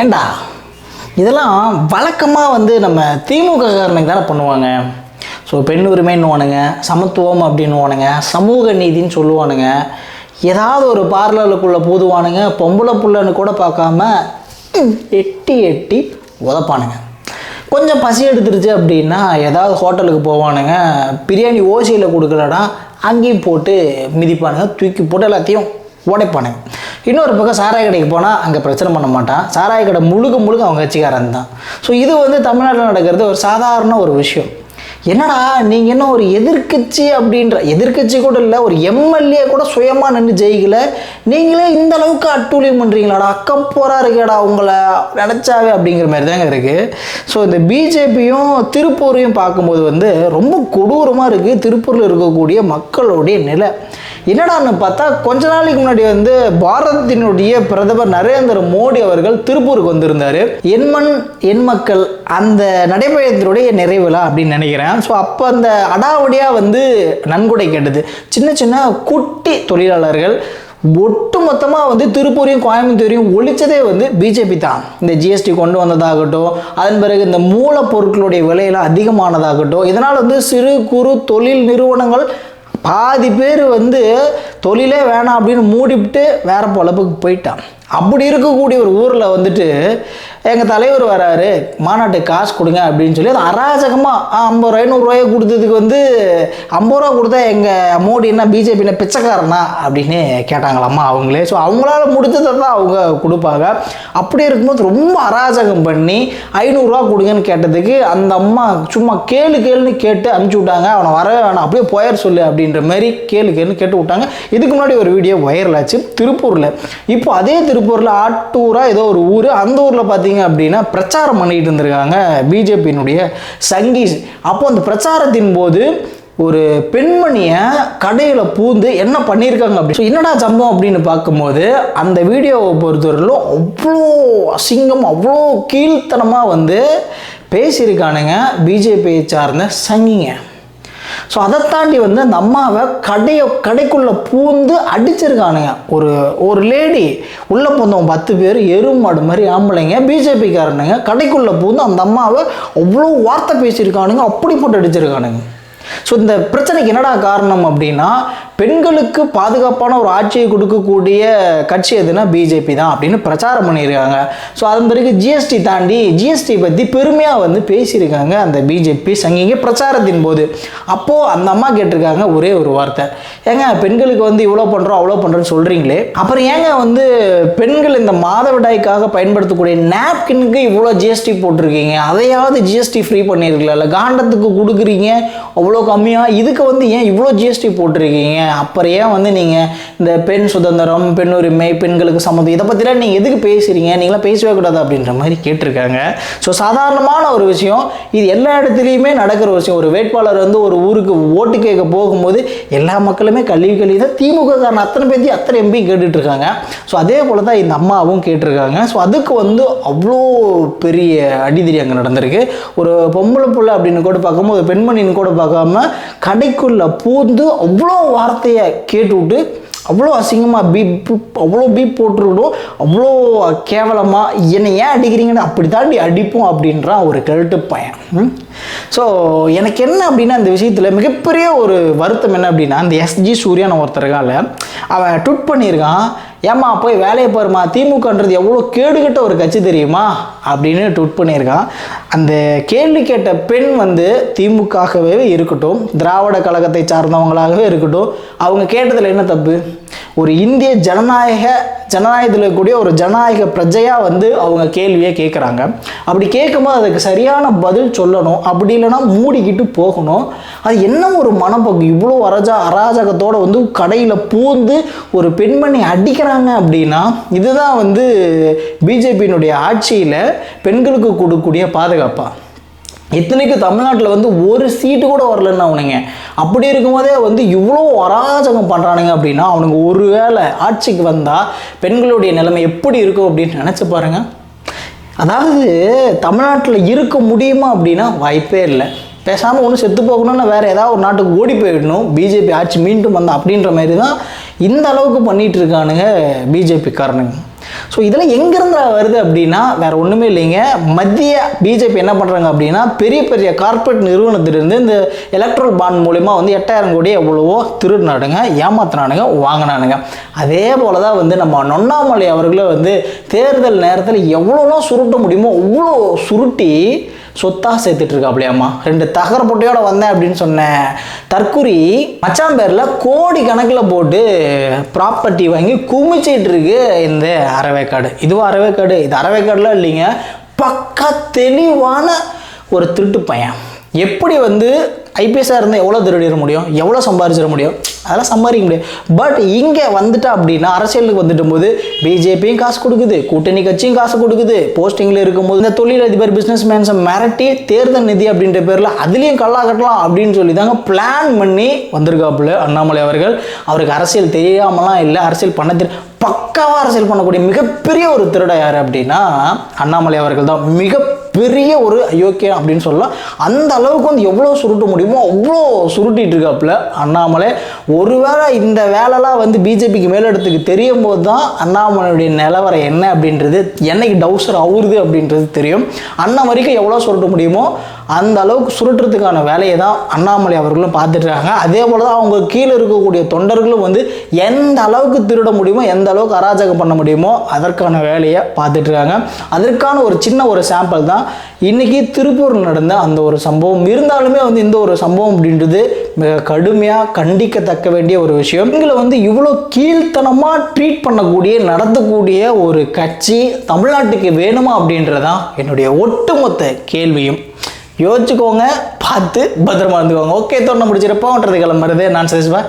ஏண்டா? இதெல்லாம் வழக்கமாக வந்து நம்ம திமுக காரணங்க தானே பண்ணுவாங்க. ஸோ பெண் உரிமைன்னுவானுங்க சமத்துவம் அப்படின்னுவானுங்க சமூக நீதின்னு சொல்லுவானுங்க. ஏதாவது ஒரு பார்லருக்குள்ளே போதுவானுங்க பொம்பளை புள்ளன்னு கூட பார்க்காம எட்டி எட்டி உதப்பானுங்க. கொஞ்சம் பசி எடுத்துருச்சு அப்படின்னா ஏதாவது ஹோட்டலுக்கு போவானுங்க பிரியாணி ஓசியில் கொடுக்கலடா அங்கேயும் போட்டு மிதிப்பானுங்க தூக்கி போட்டு எல்லாத்தையும் உடைப்பானுங்க. இன்னொரு பக்கம் சாராய கடைக்கு போனால் அங்கே பிரச்சனை பண்ண மாட்டான். சாராய கடை முழுக்க முழுக்க அவங்க கட்சிக்காரன் தான். ஸோ இது வந்து தமிழ்நாட்டில் நடக்கிறது ஒரு சாதாரண ஒரு விஷயம். என்னடா நீங்கள் என்ன ஒரு எதிர்க்கட்சி அப்படின்ற எதிர்க்கட்சி கூட இல்லை ஒரு எம்எல்ஏ கூட சுயமாக நின்று ஜெயிக்கல. நீங்களே இந்த அளவுக்கு அட்டூழியம் பண்ணுறீங்களாடா அக்கப்போரா இருக்கேடா உங்களை நினச்சாவே அப்படிங்கிற மாதிரி தாங்க இருக்குது ஸோ இந்த பிஜேபியும் திருப்பூரையும் பார்க்கும்போது வந்து ரொம்ப கொடூரமாக இருக்குது திருப்பூரில் இருக்கக்கூடிய மக்களுடைய நிலை. என்னடான்னு பார்த்தா கொஞ்ச நாளைக்கு முன்னாடி வந்து பாரதத்தினுடைய பிரதமர் நரேந்திர மோடி அவர்கள் திருப்பூருக்கு வந்திருந்தார். என் மண் என் மக்கள் அந்த நடைபயணத்தினுடைய நிறைவிழா அப்படின்னு நினைக்கிறேன். ஸோ அப்போ அந்த அடாவடியாக வந்து நன்கொடை கேட்டது. சின்ன சின்ன குட்டி தொழிலாளர்கள் ஒட்டு மொத்தமாக வந்து திருப்பூரையும் கோயம்புத்தூரையும் ஒழிச்சதே வந்து பிஜேபி தான். இந்த ஜிஎஸ்டி கொண்டு வந்ததாகட்டும் அதன் பிறகு இந்த மூலப்பொருட்களுடைய விலையெல்லாம் அதிகமானதாகட்டும் இதனால் வந்து சிறு குறு தொழில் நிறுவனங்கள் பாதி பேர் வந்து தொழிலே வேணாம் அப்படின்னு மூடிவிட்டு வேற பொழப்புக்கு போயிட்டான். அப்படி இருக்கக்கூடிய ஒரு ஊரில் வந்துட்டு எங்கள் தலைவர் வராரு மாநாட்டுக்கு காசு கொடுங்க அப்படின்னு சொல்லி அது அராஜகமாக ஐம்பது ரூபாய் நூறுரூவாயை கொடுத்ததுக்கு வந்து ஐம்பது ரூபா கொடுத்தா எங்கள் மோடி என்ன பிச்சைக்காரனா அப்படின்னு கேட்டாங்களாம்மா அவங்களே. ஸோ அவங்களால முடிஞ்சதை தான் அவங்க கொடுப்பாங்க. அப்படி இருக்கும்போது ரொம்ப அராஜகம் பண்ணி ஐநூறுரூவா கொடுங்கன்னு கேட்டதுக்கு அந்த அம்மா சும்மா கேளு கேளுன்னு கேட்டு அனுப்பிச்சி விட்டாங்க. அவனை வரவே வேணாம். அப்படியே போயர் சொல்லு அப்படின்ற மாதிரி கேளு கேளுன்னு கேட்டு விட்டாங்க. இதுக்கு முன்னாடி ஒரு வீடியோ வைரல் ஆச்சு திருப்பூரில். இப்போ அதே திருப்பூரில் ஆட்டூராக ஏதோ ஒரு ஊர். அந்த ஊரில் பார்த்தீங்க அப்படின்னா பிரச்சாரம் பண்ணிட்டு இருந்திருக்காங்க பிஜேபியினுடைய சங்கீஸ் அப்போ அந்த பிரச்சாரத்தின் போது ஒரு பெண்மணியை கடையில் பூந்து என்ன பண்ணியிருக்காங்க அப்படி? என்னடா சம்பவம் அப்படின்னு பார்க்கும்போது அந்த வீடியோவை பொறுத்தவரையிலும் அவ்வளோ அசிங்கம் அவ்வளோ கீழ்த்தனமாக வந்து பேசியிருக்கானுங்க பிஜேபியை சார்ந்த சங்கிங்க. ஸோ அதை தாண்டி வந்து அந்த அம்மாவை கடையை கடைக்குள்ளே பூந்து அடிச்சிருக்கானுங்க. ஒரு ஒரு லேடி உள்ளே பிறந்தவங்க பத்து பேர் எருமாடு மாதிரி ஆம்பளைங்க பிஜேபிக்காரனுங்க கடைக்குள்ளே பூந்து அந்த அம்மாவை அவ்வளோ வார்த்தை பேசியிருக்கானுங்க அப்படி போட்டு அடிச்சிருக்கானுங்க. ஸோ இந்த பிரச்சனைக்கு என்னடா காரணம் அப்படின்னா பெண்களுக்கு பாதுகாப்பான ஒரு ஆட்சியை கொடுக்கக்கூடிய கட்சி எதுனா பிஜேபி தான் அப்படின்னு பிரச்சாரம் பண்ணியிருக்காங்க. ஸோ அதன் பிறகு ஜிஎஸ்டி தாண்டி ஜிஎஸ்டி பற்றி பெருமையாக வந்து பேசியிருக்காங்க அந்த பிஜேபி சங்கிங்க பிரச்சாரத்தின் போது. அப்போது அந்த அம்மா கேட்டிருக்காங்க ஒரே ஒரு வார்த்தை. ஏங்க பெண்களுக்கு வந்து இவ்வளோ பண்ணுறோம் அவ்வளோ பண்ணுறோன்னு சொல்கிறீங்களே அப்புறம் ஏங்க வந்து பெண்கள் இந்த மாதவிடாய்க்காக பயன்படுத்தக்கூடிய நாப்கினுக்கு இவ்வளோ ஜிஎஸ்டி போட்டிருக்கீங்க? அதையாவது ஜிஎஸ்டி ஃப்ரீ பண்ணியிருக்கல காண்டத்துக்கு கொடுக்குறீங்க அவ்வளோ இவ்வளோ கம்மியாக இதுக்கு வந்து ஏன் இவ்வளோ ஜிஎஸ்டி போட்டிருக்கீங்க? அப்புறம் ஏன் வந்து நீங்கள் இந்த பெண் சுதந்திரம் பெண் உரிமை பெண்களுக்கு சம்மந்தம் இதை பற்றிலாம் நீங்கள் எதுக்கு பேசுகிறீங்க நீங்களாம் பேசவே கூடாது அப்படின்ற மாதிரி கேட்டிருக்காங்க. ஸோ சாதாரணமான ஒரு விஷயம் இது எல்லா இடத்துலையுமே நடக்கிற ஒரு விஷயம். ஒரு வேட்பாளர் வந்து ஒரு ஊருக்கு ஓட்டு கேட்க போகும்போது எல்லா மக்களுமே கல்வி கல்வி தான். திமுக காரணம் அத்தனை பேர்த்தையும் அத்தனை எம்பி கேட்டுட்ருக்காங்க. ஸோ அதே போல் தான் இந்த அம்மாவும் கேட்டிருக்காங்க. ஸோ அதுக்கு வந்து அவ்வளோ பெரிய அடிதிரி அங்கே நடந்திருக்கு. ஒரு பொம்பளை பிள்ளை அப்படின்னு கூட பார்க்கும்போது ஒரு பெண்மணின்னு கூட பார்க்க பார்க்காம கடைக்குள்ளே பூந்து அவ்வளோ வார்த்தையை கேட்டுவிட்டு அவ்வளோ அசிங்கமாக பீப் அவ்வளோ பீப் போட்டுருக்கணும். அவ்வளோ கேவலமாக என்னை ஏன் அடிக்கிறீங்கன்னு அப்படி தாண்டி அடிப்போம் அப்படின்றான் ஒரு கெழுட்டு பையன். ஸோ எனக்கு என்ன அப்படின்னா இந்த விஷயத்தில் மிகப்பெரிய ஒரு வருத்தம் என்ன அப்படின்னா அந்த எஸ்ஜி சூர்யான்னு ஒருத்தர் இருக்கான்ல அவன் ட்விட் பண்ணியிருக்கான் ஏம்மா போய் வேலையை பாருமா திமுகன்றது எவ்வளோ கேடுகட்ட ஒரு கட்சி தெரியுமா? அப்படின்னு ட்விட் பண்ணியிருக்கான். அந்த கேள்வி கேட்ட பெண் வந்து திமுகவே இருக்கட்டும் திராவிட கழகத்தை சார்ந்தவங்களாகவே இருக்கட்டும் அவங்க கேட்டதில் என்ன தப்பு? ஒரு இந்திய ஜனநாயக ஜனநாயகத்தில் இருக்கக்கூடிய ஒரு ஜனநாயக பிரஜையாக வந்து அவங்க கேள்வியை கேட்குறாங்க அப்படி கேட்கும்போது அதுக்கு சரியான பதில் சொல்லணும். அப்படி இல்லைன்னா மூடிக்கிட்டு போகணும். அது என்ன ஒரு மனப்போக்கு? இவ்வளோ அரஜா அராஜகத்தோடு வந்து கடையில் பூந்து ஒரு பெண்மணி அடிக்கிறாங்க அப்படின்னா இதுதான் வந்து பிஜேபியினுடைய ஆட்சியில் பெண்களுக்கு கொடுக்கக்கூடிய பாதுகாப்பாக இத்தனைக்கு தமிழ்நாட்டில் வந்து ஒரு சீட்டு கூட வரலன்னு அவனுங்க. அப்படி இருக்கும்போதே வந்து இவ்வளோ அராஜகம் பண்ணுறானுங்க அப்படின்னா அவனுங்க ஒரு வேளை ஆட்சிக்கு வந்தால் பெண்களுடைய நிலைமை எப்படி இருக்கும் அப்படின்னு நினச்சி பாருங்க. அதாவது தமிழ்நாட்டில் இருக்க முடியுமா அப்படின்னா வாய்ப்பே இல்லை. பேசாமல் ஒன்று செத்து போகணும்னா வேறு ஏதாவது ஒரு நாட்டுக்கு ஓடி போயிடணும். பிஜேபி ஆட்சி மீண்டும் வந்தா அப்படின்ற மாதிரி தான் இந்த அளவுக்கு பண்ணிகிட்டு இருக்கானுங்க பிஜேபி காரணங்க. ஸோ இதெல்லாம் எங்கேருந்து வருது அப்படின்னா வேறு ஒன்றுமே இல்லைங்க. மத்திய பிஜேபி என்ன பண்ணுறாங்க அப்படின்னா பெரிய பெரிய கார்ப்பரேட் நிறுவனத்திலிருந்து இந்த எலக்ட்ரல் பாண்ட் மூலிமா வந்து எட்டாயிரம் கோடி எவ்வளவோ திருடினாடுங்க ஏமாத்தினானுங்க வாங்கினானுங்க. அதே போல தான் வந்து நம்ம நொண்ணாமலை அவர்களை வந்து தேர்தல் நேரத்தில் எவ்வளோலாம் சுருட்ட முடியுமோ அவ்வளோ சுருட்டி சொத்தாக சேர்த்துட்டு இருக்காப்லையாம்மா ரெண்டு தகர பொட்டையோட வந்தேன் அப்படின்னு சொன்னேன். தற்குறி மச்சான் பேரில் கோடி கணக்கில் போட்டு ப்ராப்பர்ட்டி வாங்கி குமிச்சிட்டு இருக்கு இந்த அறவேக்காடு இதுவும் அறவேக்காடு இது அறவேக்காடுலாம் இல்லைங்க. பக்கா தெளிவான ஒரு திருட்டு பையன். எப்படி வந்து ஐபிஎஸ்ஸாக இருந்தால் எவ்வளோ திருடிட முடியும்? எவ்வளோ சம்பாதிச்சிட முடியும்? அதெல்லாம் சம்பாதிக்க முடியாது. பட் இங்கே வந்துட்டா அப்படின்னா அரசியலுக்கு வந்துட்டும் போது பிஜேபியும் காசு கொடுக்குது கூட்டணி கட்சியும் காசு கொடுக்குது போஸ்டிங்கில் இருக்கும்போது இந்த தொழிலதிபர் பிஸ்னஸ் மேன்ஸை மிரட்டி தேர்தல் நிதி அப்படின்ற பேரில் அதுலேயும் கல்லா கட்டலாம் அப்படின்னு சொல்லி தாங்க பிளான் பண்ணி வந்திருக்காப்புல அண்ணாமலை அவர்கள். அவருக்கு அரசியல் தெரியாமலாம் இல்லை அரசியல் பண்ண தெரியும் பக்காவாக அரசியல் பண்ணக்கூடிய மிகப்பெரிய ஒரு திருடா யார் அப்படின்னா அண்ணாமலை அவர்கள் தான். மிக பெரிய ஒரு அயோக்கியம் அப்படின்னு சொல்லலாம். அந்த அளவுக்கு வந்து எவ்வளோ சுருட்ட முடியுமோ அவ்வளோ சுருட்டிட்டு இருக்காப்புல. அண்ணாமலை ஒருவேளை இந்த வேலைலாம் வந்து பிஜேபிக்கு மேலிடத்துக்கு தெரியும் போது தான் அண்ணாமலையுடைய நிலவரம் என்ன அப்படின்றது என்னைக்கு டவுசர் அவுறுது அப்படின்றது தெரியும். அண்ணா வரைக்கும் எவ்வளோ சுருட்ட முடியுமோ அந்த அளவுக்கு சுருட்டுறதுக்கான வேலையை தான் அண்ணாமலை அவர்களும் பார்த்துட்ருக்காங்க. அதே போல தான் அவங்க கீழே இருக்கக்கூடிய தொண்டர்களும் வந்து எந்த அளவுக்கு திருட முடியுமோ எந்த அளவுக்கு அராஜகம் பண்ண முடியுமோ அதற்கான வேலையை பார்த்துட்ருக்காங்க. அதற்கான ஒரு சின்ன ஒரு சாம்பிள் தான் இன்றைக்கி திருப்பூரில் நடந்த அந்த ஒரு சம்பவம். இருந்தாலுமே வந்து இந்த ஒரு சம்பவம் அப்படின்றது மிக கடுமையாக கண்டிக்கத்தக்க வேண்டிய ஒரு விஷயம். இங்களை வந்து இவ்வளோ கீழ்த்தனமாக ட்ரீட் பண்ணக்கூடிய நடத்தக்கூடிய ஒரு கட்சி தமிழ்நாட்டுக்கு வேணுமா அப்படின்றதான் என்னுடைய ஒட்டுமொத்த கேள்வியும். யோசிச்சுக்கோங்க பார்த்து பத்திரமா இருந்துக்கோங்க. ஓகே தோணும் முடிச்சிருப்போன்றது கிளம்புறது நான் சதீஷ்பா